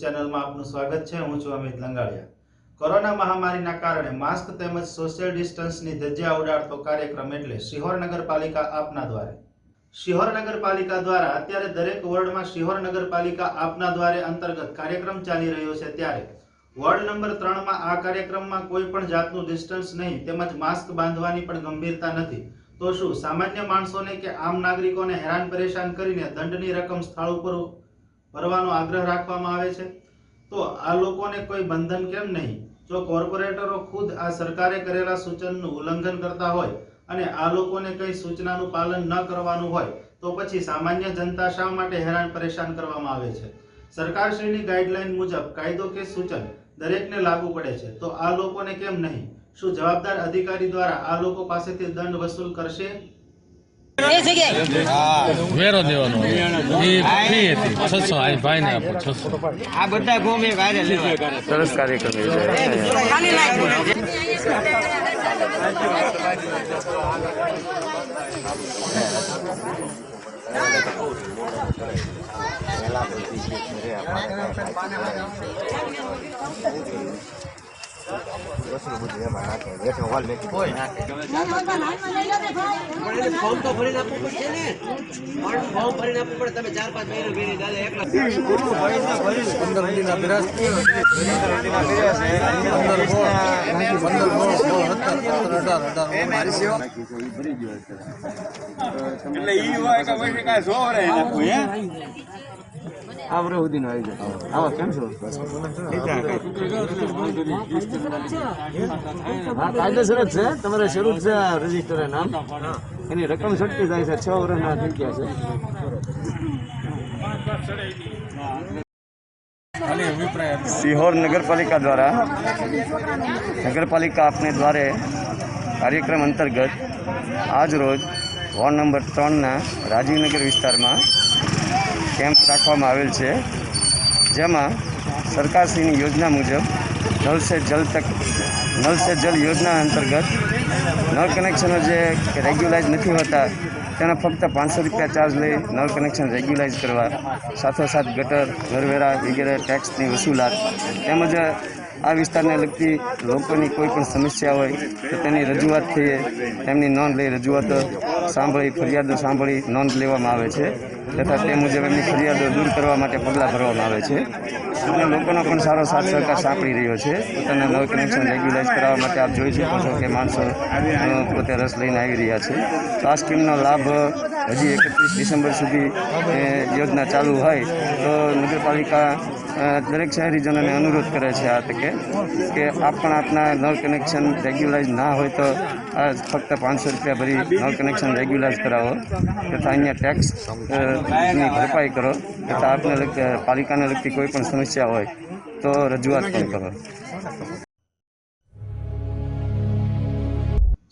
ચેનલમાં આપનું સ્વાગત છે. હું છું અમિત લંગાડિયા. કોરોના મહામારીના કારણે માસ્ક તેમજ સોશિયલ ડિસ્ટન્સની ધજ્જા ઉડાડતો કાર્યક્રમ એટલે શિહોર નગરપાલિકા આપના દ્વારે. શિહોર નગરપાલિકા દ્વારા અત્યારે દરેક વોર્ડમાં શિહોર નગરપાલિકા આપના દ્વારે અંતર્ગત કાર્યક્રમ ચાલી રહ્યો છે ત્યારે વોર્ડ નંબર ત્રણમાં આ કાર્યક્રમમાં કોઈ પણ જાતનું ડિસ્ટન્સ નહીં, તેમજ માસ્ક બાંધવાની પણ ગંભીરતા નથી. તો શું સામાન્ય માણસોને કે આમ નાગરિકોને હેરાન પરેશાન કરીને દંડની રકમ સ્થળ ઉપર ભરવાનો આગ્રહ રાખવામાં આવે છે? તો આ લોકોને કોઈ બંધન કેમ નહીં? જો કોર્પોરેટરો ખુદ આ સરકારે કરેલા સૂચનનું ઉલ્લંઘન કરતા હોય અને આ લોકોને કંઈ સૂચનાનું પાલન ન કરવાનું હોય, તો પછી સામાન્ય જનતા શા માટે હેરાન પરેશાન કરવામાં આવે છે? સરકારશ્રીની ગાઈડલાઈન મુજબ કાયદો કે સૂચન દરેકને લાગુ પડે છે, તો આ લોકોને કેમ નહીં? શું જવાબદાર અધિકારી દ્વારા આ લોકો પાસેથી દંડ વસૂલ કરશે? વેરો દેવાનો એ ફી હતી. છસો આ ભાઈને આપો છસો. આ બધા ગોમ એક હારે લેવા સરસ કાર્યક્રમ યોજાયો. ફોર્મ તો ભરીને આપવું પડશે ને ફોર્મ ભરીને આપવું પડે તમે ચાર પાંચ મહિના ભરી દાદા એકલા આવરે સુધીનું આવી જાય. આવો, કેમ છો? હા, કાયદેસર જ છે. તમારે શરૂ છે રજિસ્ટર નામ. એની રકમ છટકી જાય છે. છ વર્ષના થઈ ગયા છે. સિહોર નગરપાલિકા દ્વારા, નગરપાલિકા આપને દ્વારે કાર્યક્રમ અંતર્ગત આજ રોજ વોર્ડ નંબર ત્રણના રાજીવનગર વિસ્તારમાં કેમ્પ રાખવામાં આવેલ છે, જેમાં સરકારશ્રીની યોજના મુજબ નલ સે જલ તક નલ સે જલ યોજના અંતર્ગત નળ કનેક્શનો જે રેગ્યુલાઇઝ નથી હોતા, તેના ફક્ત પાંચસો રૂપિયા ચાર્જ લઈ નળ કનેક્શન રેગ્યુલાઇઝ કરવા સાથોસાથ ગટર, ઘરવેરા વગેરે ટેક્સની વસૂલાત તેમજ આ વિસ્તારને લગતી લોકોની કોઈ પણ સમસ્યા હોય તો તેની રજૂઆત થઈએ, તેમની નોંધ લઈ રજૂઆતો સાંભળી, ફરિયાદો સાંભળી નોંધ લેવામાં આવે છે. તથા તે મુજબ એમની ફરિયાદો દૂર કરવા માટે પગલાં ભરવામાં આવે છે. અને લોકોનો પણ સારો સાથ સહકાર સાંપડી રહ્યો છે. પોતાના નવ કનેક્શન રેગ્યુલાઇઝ કરાવવા માટે આપ જોઈ શકો છો કે માણસો પોતે રસ લઈને આવી રહ્યા છે. તો આ સ્કીમનો લાભ હજી એકત્રીસ ડિસેમ્બર સુધી યોજના ચાલુ હોય તો નગરપાલિકા દરેક શહેરીજનોને અનુરોધ કરે છે આ તકે કે આપ પણ આપના નળ કનેક્શન રેગ્યુલાઇઝ ના હોય તો ફક્ત પાંચસો રૂપિયા ભરી નળ કનેક્શન રેગ્યુલાઇઝ કરાવો. તથા અહીંયા ટેક્સની ભરપાઈ કરો. તથા આપને લગતી પાલિકાને લગતી કોઈ પણ સમસ્યા હોય તો રજૂઆત પણ કરો.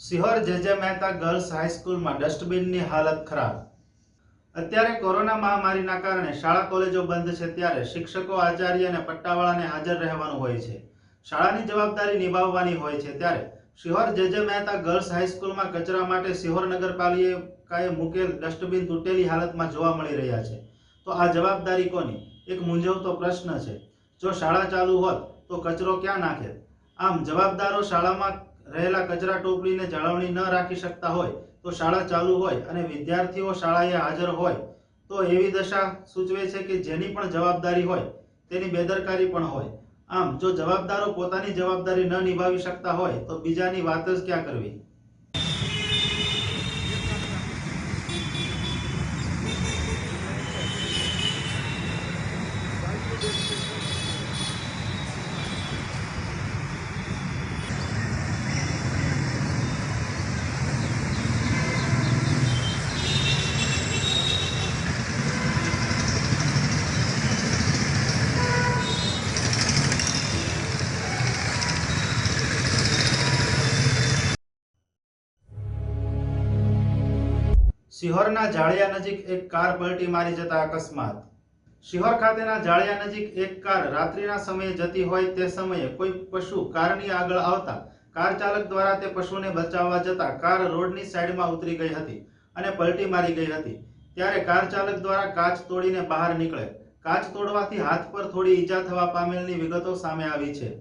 સિહોર જેજે મહેતા ગર્લ્સ હાઈસ્કૂલમાં ડસ્ટબિનની હાલત ખરાબ. અત્યારે કોરોના મહામારીના કારણે શાળા, કોલેજો બંધ છે ત્યારે શિક્ષકો, આચાર્ય અને પટ્ટાવાળાને હાજર રહેવાનું હોય છે. શાળાની જવાબદારી નિભાવવાની હોય છે ત્યારે Sihor J J Mehta girls હાઈસ્કૂલમાં કચરા માટે શિહોર નગરપાલિકાએ મૂકેલ ડસ્ટબિન તૂટેલી હાલતમાં જોવા મળી રહ્યા છે. તો આ જવાબદારી કોની? એક મૂંઝવતો પ્રશ્ન છે. જો શાળા ચાલુ હોત, તો કચરો ક્યાં નાખે? આમ જવાબદારો શાળામાં રહેલા કચરા ટોપલીને જાળવણી ન રાખી શકતા હોય તો શાળા ચાલુ હોય અને વિદ્યાર્થીઓ શાળાએ હાજર હોય, તો એવી દશા સૂચવે છે કે જેની પણ જવાબદારી હોય, તેની બેદરકારી પણ હોય. આમ, જો જવાબદારો પોતાની જવાબદારી ન નિભાવી શકતા હોય, તો બીજાની વાત જ ક્યાં કરવી? સિહોરના જાળિયા નજીક એક કાર પલટી મારી જતા અકસ્માત. શિહોર ખાતેના જાળિયા નજીક એક કાર રાત્રિના સમયે જતી હોય તે સમયે કોઈ પશુ કારની આગળ આવતા કાર ચાલક દ્વારા તે પશુને બચાવવા જતા કાર રોડની સાઈડમાં ઉતરી ગઈ હતી અને પલટી મારી ગઈ હતી. ત્યારે કાર ચાલક દ્વારા કાચ તોડીને બહાર નીકળે. કાચ તોડવાથી હાથ પર થોડી ઈજા થવા પામેલની વિગતો સામે આવી છે.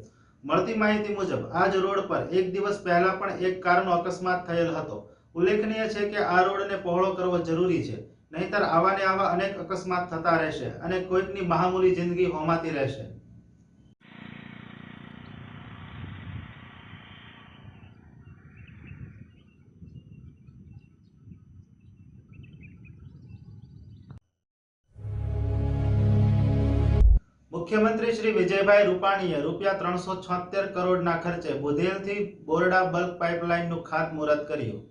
મળતી માહિતી મુજબ આ જ રોડ પર એક દિવસ પહેલા પણ એક કારનો અકસ્માત થયેલ હતો. ઉલ્લેખનીય છે કે આ રોડને પહોળો કરવો જરૂરી છે, નહીતર આવા ને આવા અનેક અકસ્માત થતા રહેશે અને કોઈકની મહામૂલી જિંદગી હોમાતી રહેશે. મુખ્યમંત્રી શ્રી વિજયભાઈ રૂપાણીએ રૂપિયા ત્રણસો છોતેર કરોડના ખર્ચે બુધેલથી બોરડા બલ્ક પાઇપલાઇનનું ખાતમુહૂર્ત કર્યું.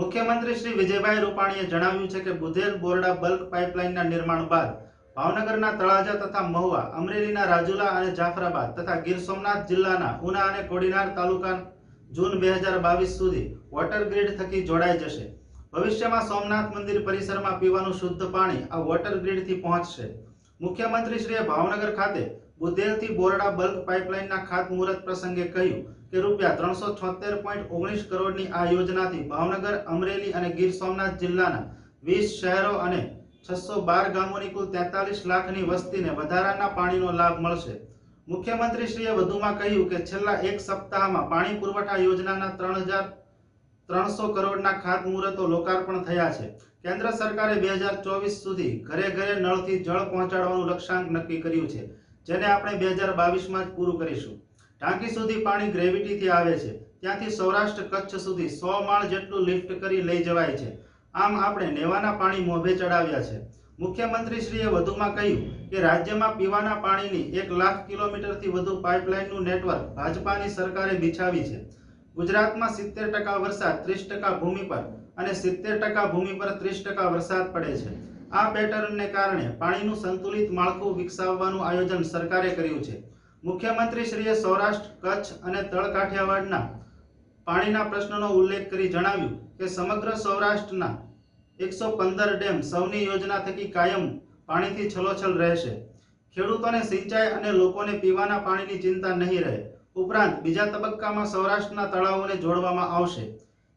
મુખ્યમંત્રી શ્રી વિજયભાઈ રૂપાણીએ જણાવ્યું છે કે બુધેલ બોરડા બલ્ક પાઇપલાઇનના નિર્માણ બાદ ભાવનગરના તળાજા તથા મહુવા, અમરેલીના રાજુલા અને જાફરાબાદ તથા ગીર સોમનાથ જિલ્લાના ઉના અને કોડીનાર તાલુકા જૂન બે હજાર બાવીસ સુધી વોટર ગ્રીડ થકી જોડાઈ જશે. ભવિષ્યમાં સોમનાથ મંદિર પરિસરમાં પીવાનું શુદ્ધ પાણી આ વોટર ગ્રીડથી પહોંચશે. મુખ્યમંત્રીશ્રીએ ભાવનગર ખાતે બુધેલથી બોરડા બલ્ક પાઇપલાઇનના ખાતમુહૂર્ત પ્રસંગે કહ્યું કે રૂપિયા ત્રણસો છોતેર પોઈન્ટ ઓગણીસ કરોડની આ યોજનાથી ભાવનગર, અમરેલી અને ગીર સોમનાથ જિલ્લાના વીસ શહેરો અને છસો બાર ગામોની કુલ તેતાલીસ લાખની વસ્તીને વધારાના પાણીનો લાભ મળશે. મુખ્યમંત્રીશ્રીએ વધુમાં કહ્યું કે છેલ્લા એક સપ્તાહમાં પાણી પુરવઠા યોજનાના ત્રણ હજાર ત્રણસો કરોડના ખાતમુહૂર્તો લોકાર્પણ થયા છે. કેન્દ્ર સરકારે બે હજાર ચોવીસ સુધી ઘરે ઘરે નળથી જળ પહોંચાડવાનું લક્ષ્યાંક નક્કી કર્યું છે, જેને આપણે બે હજાર બાવીસમાં જ પૂરું કરીશું. ટાંકી સુધી પાણી ગ્રેવિટીથી આવે છે. ત્યાંથી સૌરાષ્ટ્ર કચ્છ સુધી સો માળ જેટલું લિફ્ટ કરી લઈ જવાય છે. આમ આપણે નેવાના પાણી મોભે ચડાવ્યા છે. મુખ્યમંત્રીશ્રીએ વધુમાં કહ્યું કે રાજ્યમાં પીવાના પાણીની એક લાખ કિલોમીટરથી વધુ પાઇપલાઇનનું નેટવર્ક ભાજપાની સરકારે બિછાવી છે. ગુજરાતમાં સિત્તેર ટકા વરસાદ ત્રીસ ટકા ભૂમિ પર અને સિત્તેર ટકા ભૂમિ પર ત્રીસ ટકા વરસાદ પડે છે. આ પેટર્નને કારણે પાણીનું સંતુલિત માળખું વિકસાવવાનું આયોજન સરકારે કર્યું છે. મુખ્યમંત્રીશ્રીએ સૌરાષ્ટ્ર, કચ્છ અને તળ કાઠિયાવાડના પાણીના પ્રશ્નનો ઉલ્લેખ કરી જણાવ્યું કે સમગ્ર સૌરાષ્ટ્રના એકસો પંદર ડેમ સૌની યોજના થકી કાયમ પાણીથી છલોછલ રહેશે. ખેડૂતોને સિંચાઈ અને લોકોને પીવાના પાણીની ચિંતા નહીં રહે. ઉપરાંત બીજા તબક્કામાં સૌરાષ્ટ્રના તળાવોને જોડવામાં આવશે,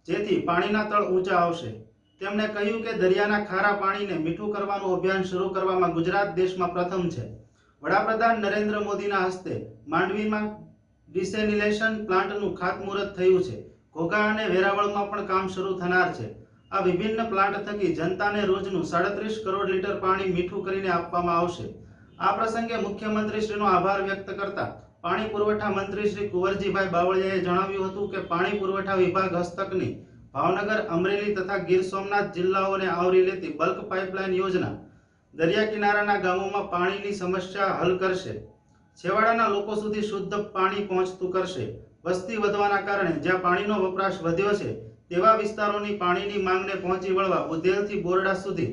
જેથી પાણીના તળ ઊંચા આવશે. તેમણે કહ્યું કે દરિયાના ખારા પાણીને મીઠું કરવાનું અભિયાન શરૂ કરવામાં ગુજરાત દેશમાં પ્રથમ છે. વડાપ્રધાન નરેન્દ્ર મોદીના હસ્તે માંડવીમાં ડિસેનિલેશન પ્લાન્ટનું ખાતમુહૂર્ત થયું છે. ઘોઘા અને વેરાવળમાં પણ કામ શરૂ થનાર છે. આ વિભિન્ન પ્લાન્ટ થકી જનતાને રોજનું સાડત્રીસ કરોડ લીટર પાણી મીઠું કરીને આપવામાં આવશે. આ પ્રસંગે મુખ્યમંત્રીશ્રીનો આભાર વ્યક્ત કરતા પાણી પુરવઠા મંત્રી શ્રી કુંવરજીભાઈ બાવળિયાએ જણાવ્યું હતું કે પાણી પુરવઠા વિભાગ હસ્તકની ભાવનગર અમરેલી તથા ગીર સોમનાથ જિલ્લાઓને આવરી લેતી બલ્ક પાઇપલાઇન યોજના દરિયા કિનારાના ગામોમાં પાણીની સમસ્યા હલ કરશે. છેવાડાના લોકો સુધી શુદ્ધ પાણી પહોંચતું કરશે. વસ્તી વધવાના કારણે જ્યાં પાણીનો વપરાશ વધ્યો છે, તેવા વિસ્તારોની પાણીની માંગને પહોંચી વળવા ઉદેલથી બોરડા સુધી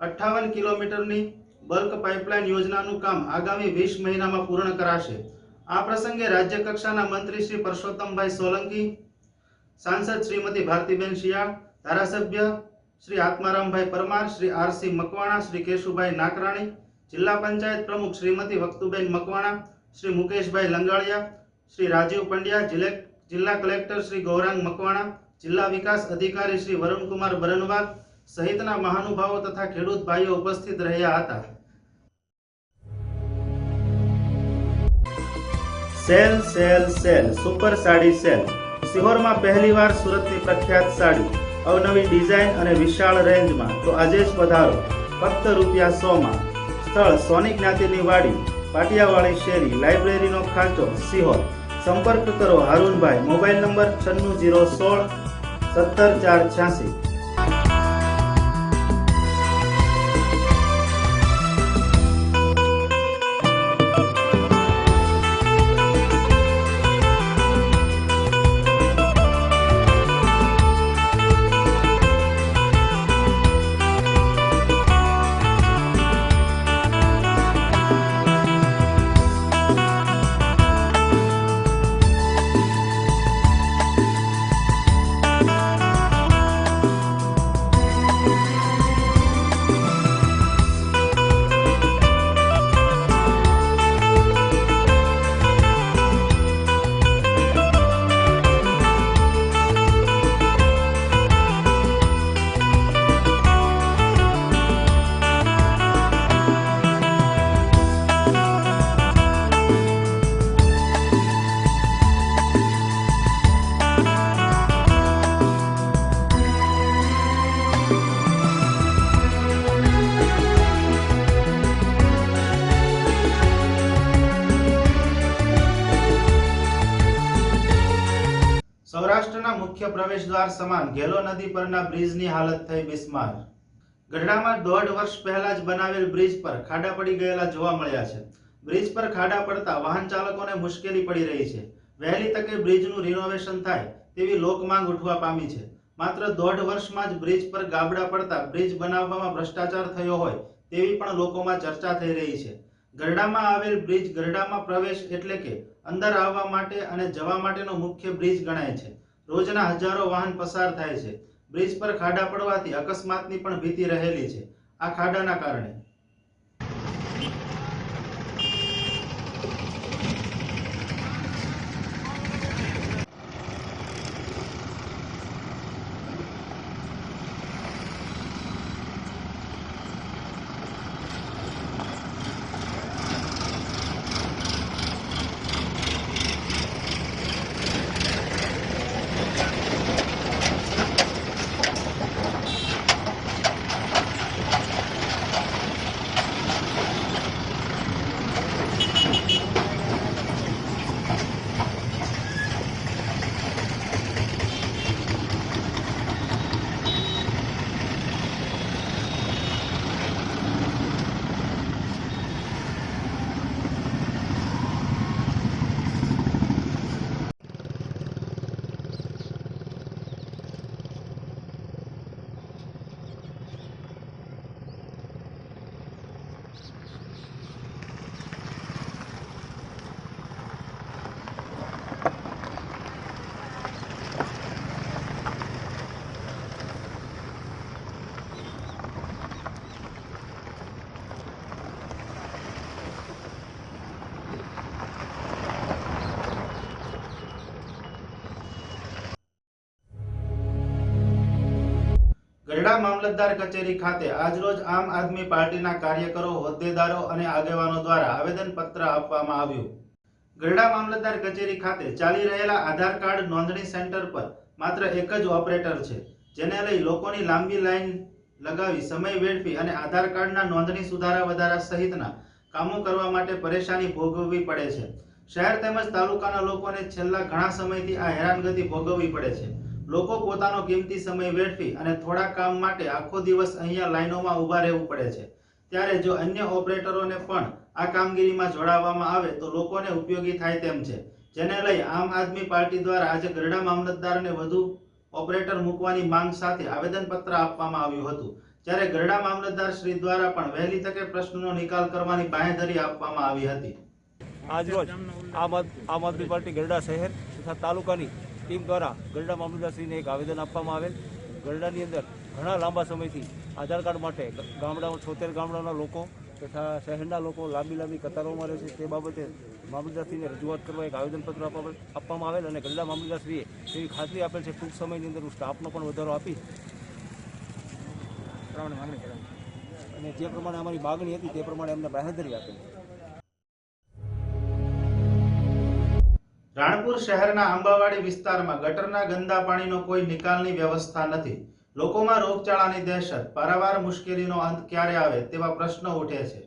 અઠ્ઠાવન કિલોમીટરની બલ્ક પાઇપલાઇન યોજનાનું કામ આગામી વીસ મહિનામાં પૂર્ણ કરાશે. આ પ્રસંગે રાજ્ય કક્ષાના મંત્રી શ્રી પરસોત્તમભાઈ સોલંકી, સાંસદ શ્રીમતી ભારતીબેન શિયાળ, ધારાસભ્ય શ્રી આત્મારામભાઈ પરમાર, શ્રી આરસી મકવાણા, શ્રી કેશુભાઈ નાકરાણી, જિલ્લા પંચાયત પ્રમુખ શ્રીમતી વક્તુબેન મકવાણા, શ્રી મુકેશભાઈ લંગાળિયા, શ્રી રાજીવ પંડ્યા, જિલ્લા કલેક્ટર શ્રી ગૌરાંગ મકવાણા, જિલ્લા વિકાસ અધિકારી શ્રી વરુણકુમાર બરનવાલ સહિતના મહાનુભાવો તથા ખેડૂત ભાઈઓ ઉપસ્થિત રહ્યા હતા. Sale sale sale, super sari sale. સિહોરમાં પહેલીવાર સુરતની પ્રખ્યાત સાડી. અવનવી ડિઝાઇન અને વિશાળ રેન્જમાં. તો આજે જ પધારો. ફક્ત રૂપિયા સોમાં સ્થળ સોની જ્ઞાતિની વાડી પાટિયાવાળી શેરી, લાઇબ્રેરીનો ખાંચો, સિહોર. સંપર્ક કરો હારૂનભાઈ, મોબાઈલ નંબર છન્નું જીરો સોળ, સત્તર ચાર છ્યાસી. મુખ્ય સમાન ઘેલો નદી પરના બ્રિજની હાલત થઈ બિસ્માર. ગઢડામાં દોઢ વર્ષ પહેલા જ બનાવેલ બ્રિજ પર ખાડા પડી ગયેલા જોવા મળ્યા છે. બ્રિજ પર ખાડા પડતા વાહન ચાલકોને મુશ્કેલી પડી રહી છે. વહેલી તકે બ્રિજનું રિનોવેશન થાય તેવી લોકમાંગ ઉઠવા પામી છે. માત્ર દોઢ વર્ષમાં જ બ્રિજ પર ગાબડા પડતા બ્રિજ બનાવવામાં ભ્રષ્ટાચાર થયો હોય તેવી પણ લોકોમાં ચર્ચા થઈ રહી છે. ગરડામાં આવેલ બ્રિજ ગરડામાં પ્રવેશ એટલે કે અંદર આવવા માટે અને જવા માટેનો મુખ્ય બ્રિજ ગણાય છે. રોજના હજારો વાહન પસાર થાય છે. બ્રિજ પર ખાડા પડવાથી અકસ્માતની પણ ભીતિ રહેલી છે. આ ખાડાના કારણે. ગરડા મામલતદાર કચેરી ખાતે આજરોજ આમ આદમી પાર્ટીના કાર્યકરો, હોદ્દેદારો અને આગેવાનો દ્વારા આવેદનપત્ર આપવામાં આવ્યું. ગરડા મામલતદાર કચેરી ખાતે ચાલી રહેલા આધાર કાર્ડ નોંધણી સેન્ટર પર માત્ર એક જ ઓપરેટર છે, જેને લઈ લોકોની લાંબી લાઈન લગાવી, સમય વેડફી અને આધાર કાર્ડના નોંધણી સુધારા વધારા સહિતના કામો કરવા માટે પરેશાની ભોગવવી પડે છે. શહેર તેમજ તાલુકાના લોકોને છેલ્લા ઘણા સમયથી આ હેરાનગતિ ભોગવવી પડે છે. લોકો પોતાનો કિંમતી સમય વેડફી અને થોડા કામ માટે આખો દિવસ અહીંયા લાઈનોમાં ઊભા રહેવું પડે છે. ત્યારે જો અન્ય ઓપરેટરોને પણ આ કામગીરીમાં જોડાવવામાં આવે તો લોકોને ઉપયોગી થાય તેમ છે. જેને લઈ આમ આદમી પાર્ટી દ્વારા આજે ગરડા મામલતદારને વધુ ઓપરેટર મૂકવાની માંગ સાથે આવેદનપત્ર આપવામાં આવ્યું હતું. જ્યારે ગરડા મામલતદાર શ્રી દ્વારા પણ વહેલી તકે પ્રશ્નનો નિકાલ કરવાની બાંહેધરી આપવામાં આવી હતી. આજરોજ આમ આદમી પાર્ટી ગરડા શહેર તથા તાલુકાની ટીમ દ્વારા ગરડા મામલતદારશ્રીને એક આવેદન આપવામાં આવેલ. ગરડાની અંદર ઘણા લાંબા સમયથી આધાર કાર્ડ માટે ગામડાઓ છોતેર ગામડાના લોકો તથા શહેરના લોકો લાંબી લાંબી કતારોમાં રહે છે. તે બાબતે મામલતદારશ્રીને રજૂઆત કરવા એક આવેદનપત્ર આપવા- આપવામાં આવેલ અને ગરડા મામલતદારશ્રીએ તેવી ખાતરી આપેલ છે. ટૂંક સમયની અંદર હું સ્ટાફનો પણ વધારો આપી અને જે પ્રમાણે અમારી માગણી હતી તે પ્રમાણે એમને બાહેધરી આપેલ. રાણપુર શહેરના આંબાવાડી વિસ્તારમાં ગટરના ગંદા પાણીનો કોઈ નિકાલની વ્યવસ્થા નથી. લોકોમાં રોગચાળાની દહેશત, પારાવાર મુશ્કેલીનો અંત ક્યારે આવે તેવા પ્રશ્નો ઉઠે છે.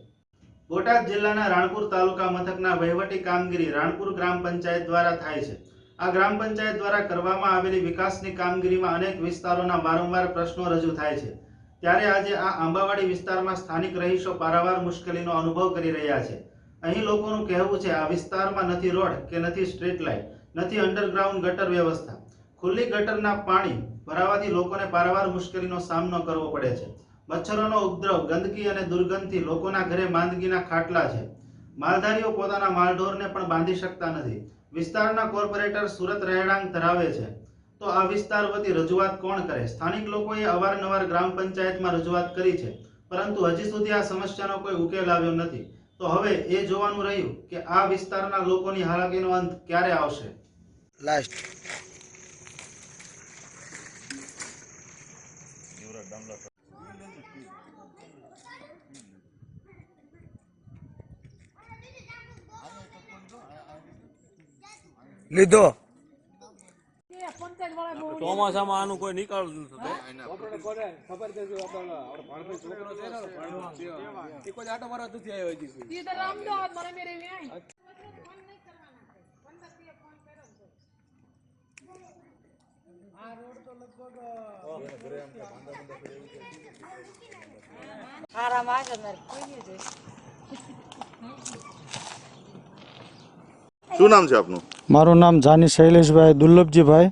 બોટાદ જિલ્લાના રાણપુર તાલુકા મથકના વહીવટી કામગીરી રાણપુર ગ્રામ પંચાયત દ્વારા થાય છે. આ ગ્રામ પંચાયત દ્વારા કરવામાં આવેલી વિકાસની કામગીરીમાં અનેક વિસ્તારોના વારંવાર પ્રશ્નો રજૂ થાય છે. ત્યારે આજે આ આંબાવાડી વિસ્તારમાં સ્થાનિક રહીશો પારાવાર મુશ્કેલીનો અનુભવ કરી રહ્યા છે. અહીં લોકોનું કહેવું છે, આ વિસ્તારમાં નથી રોડ કે નથી સ્ટ્રીટ લાઇટ, નથી અંડરગ્રાઉન્ડ ગટર વ્યવસ્થા. ખુલ્લી ગટરના પાણી ભરાવાથી લોકોને પારાવાર મુશ્કેલીનો સામનો કરવો પડે છે. મચ્છરોનો ઉપદ્રવ ગંદકી અને દુર્ગંધથી લોકોના ઘરે માંદગીના ખાટલા છે. માલધારીઓ પોતાના માલઢોરને પણ બાંધી શકતા નથી. વિસ્તારના કોર્પોરેટર સુરત રહેણાંક ધરાવે છે. તો આ વિસ્તાર વતી રજૂઆત કોણ કરે? સ્થાનિક લોકોએ અવારનવાર ગ્રામ પંચાયતમાં રજૂઆત કરી છે, પરંતુ હજી સુધી આ સમસ્યાનો કોઈ ઉકેલ આવ્યો નથી. તો હવે એ જોવાનું રહ્યું કે આ વિસ્તારના લોકોની હાલાકીનો અંત ક્યારે આવશે? લાસ્ટ લીધો. ચોમાસામાં આનું કોઈ નિકાલ નથી. આરામ શું નામ છે આપનું? મારું નામ જાની શૈલેષભાઈ દુર્લભજીભાઈ.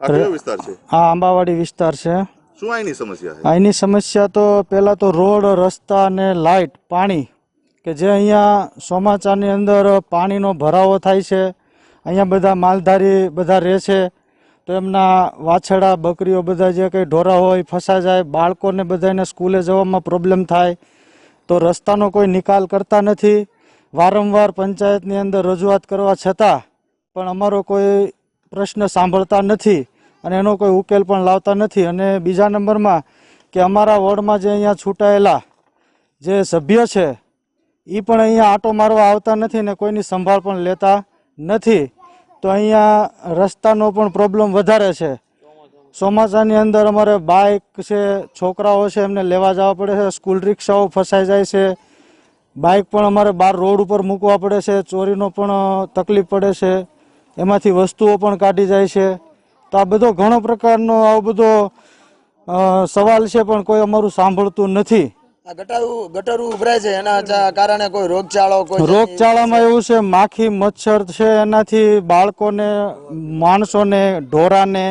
વિસ્તાર છે? આ આંબાવાડી વિસ્તાર છે. શું અહીંની સમસ્યા છે? અહીંની સમસ્યા તો પહેલાં તો રોડ રસ્તા અને લાઇટ પાણી કે જે અહીંયા ચોમાસાની અંદર પાણીનો ભરાવો થાય છે અહીંયા બધા માલધારી બધા રહે છે તો એમના વાછડા બકરીઓ બધા જે કંઈ ઢોરા હોય ફસા જાય બાળકોને બધાને સ્કૂલે જવામાં પ્રોબ્લેમ થાય તો રસ્તાનો કોઈ નિકાલ કરતા નથી. વારંવાર પંચાયતની અંદર રજૂઆત કરવા છતાં પણ અમારો કોઈ પ્રશ્ન સાંભળતા નથી અને એનો કોઈ ઉકેલ પણ લાવતા નથી. અને બીજા નંબરમાં કે અમારા વોર્ડમાં જે અહીંયા છૂટાયેલા જે સભ્ય છે એ પણ અહીંયા આંટો મારવા આવતા નથી ને કોઈની સંભાળ પણ લેતા નથી. તો અહીંયા રસ્તાનો પણ પ્રોબ્લેમ વધારે છે. ચોમાસાની અંદર અમારે બાઇક છે, છોકરાઓ છે, એમને લેવા જવા પડે છે સ્કૂલ રિક્ષાઓ ફસાઈ જાય છે. બાઇક પણ અમારે બહાર રોડ ઉપર મૂકવા પડે છે, ચોરીનો પણ તકલીફ પડે છે. એમાંથી વસ્તુઓ પણ કાઢી જાય છે. તો આ બધો ઘણો પ્રકારનો આવો બધો સવાલ છે પણ કોઈ અમારું સાંભળતું નથી. આ ગટારું ગટરું ઉભરાય છે એના કારણે કોઈ રોગચાળો કોઈ રોગચાળામાં એવું છે માખી મચ્છર છે એનાથી બાળકોને માણસોને ઢોરાને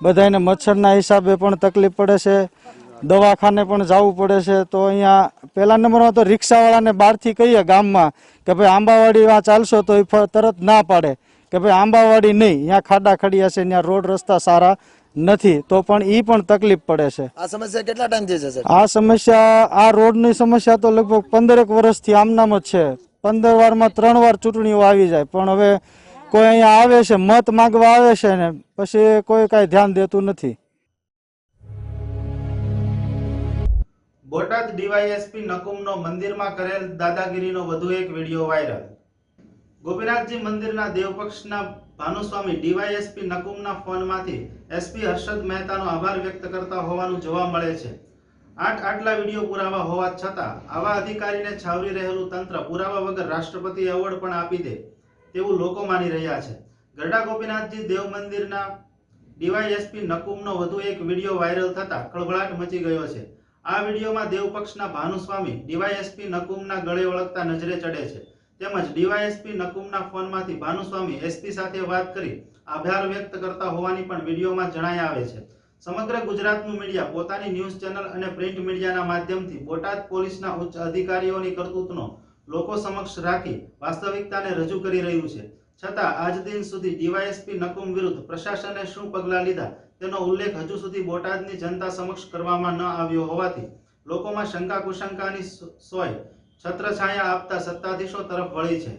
બધાને મચ્છરના હિસાબે પણ તકલીફ પડે છે. દવાખાને પણ જવું પડે છે. તો અહીંયા પહેલા નંબરમાં તો રિક્ષાવાળાને બહારથી કહીએ ગામમાં કે ભાઈ આંબાવાડી આ ચાલશો તો એ તરત ના પાડે. કે ભાઈ આંબાવાડી નહીં અહીંયા ખાડા ખડિયા છે ત્યાં રોડ રસ્તા સારા નથી. તો પણ એ પણ તકલીફ પડે છે. આ સમસ્યા કેટલા ટાઈમથી છે સર આ સમસ્યા આ રોડની સમસ્યા તો લગભગ પંદરેક વર્ષથી આમનામ જ છે. પંદર વારમાં ત્રણ વાર ચૂંટણીઓ આવી જાય. પણ હવે કોઈ અહીંયા આવે છે મત માગવા આવે છે ને પછી કોઈ કાંઈ ધ્યાન દેતું નથી. બોટાદ ડીવાયએસપી નકુમનો મંદિરમાં કરેલ દાદાગીરીનો વધુ એક વીડિયો વાયરલ. ગોપીનાથજી મંદિરના દેવપક્ષના ભાનુસ્વામી ડીવાયએસપી નકુમના ફોનમાંથી એસપી હર્ષદ મહેતાનો આભાર વ્યક્ત કરતા હોવાનું જોવા મળે છે. આઠ આટલા વીડિયો પુરાવા હોવા છતાં આવા અધિકારીને છાવરી રહેલું તંત્ર પુરાવા વગર રાષ્ટ્રપતિ એવોર્ડ પણ આપી દે તેવું લોકો માની રહ્યા છે. ગરડા ગોપીનાથજી દેવ મંદિરના ડીવાયએસપી નકુમનો વધુ એક વીડિયો વાયરલ થતાં ખળભળાટ મચી ગયો છે. આ વિડીયોમાં દેવપક્ષના ભાનુસ્વામી ડીવાયએસપી નકુમના ગળે ઓળખતા નજરે ચડે છે. તેમજ ડીવાયએસપી નકુમના ફોનમાંથી ભાનુસ્વામી એસપી સાથે વાત કરી આભાર વ્યક્ત કરતા હોવાની પણ વિડીયોમાં જણાઈ આવે છે. સમગ્ર ગુજરાતનું મીડિયા પોતાની ન્યૂઝ ચેનલ અને પ્રિન્ટ મીડિયાના માધ્યમથી બોટાદ પોલીસના ઉચ્ચ અધિકારીઓની કરતૂતનો લોકો સમક્ષ રાખી વાસ્તવિકતાને રજૂ કરી રહ્યું છે. છતાં આજ દિન સુધી ડીવાયએસપી નકુમ વિરુદ્ધ પ્રશાસને શું પગલાં લીધા તેનો ઉલ્લેખ હજુ સુધી બોટાદની જનતા સમક્ષ કરવામાં ન આવ્યો હોવાથી લોકોમાં શંકા કુશંકાની સોય છત્રછાયા આપતા સત્તાધીશો તરફ વળી છે.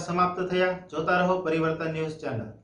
સમાપ્ત થયા. જોતા રહો પરિવર્તન ન્યૂઝ ચેનલ.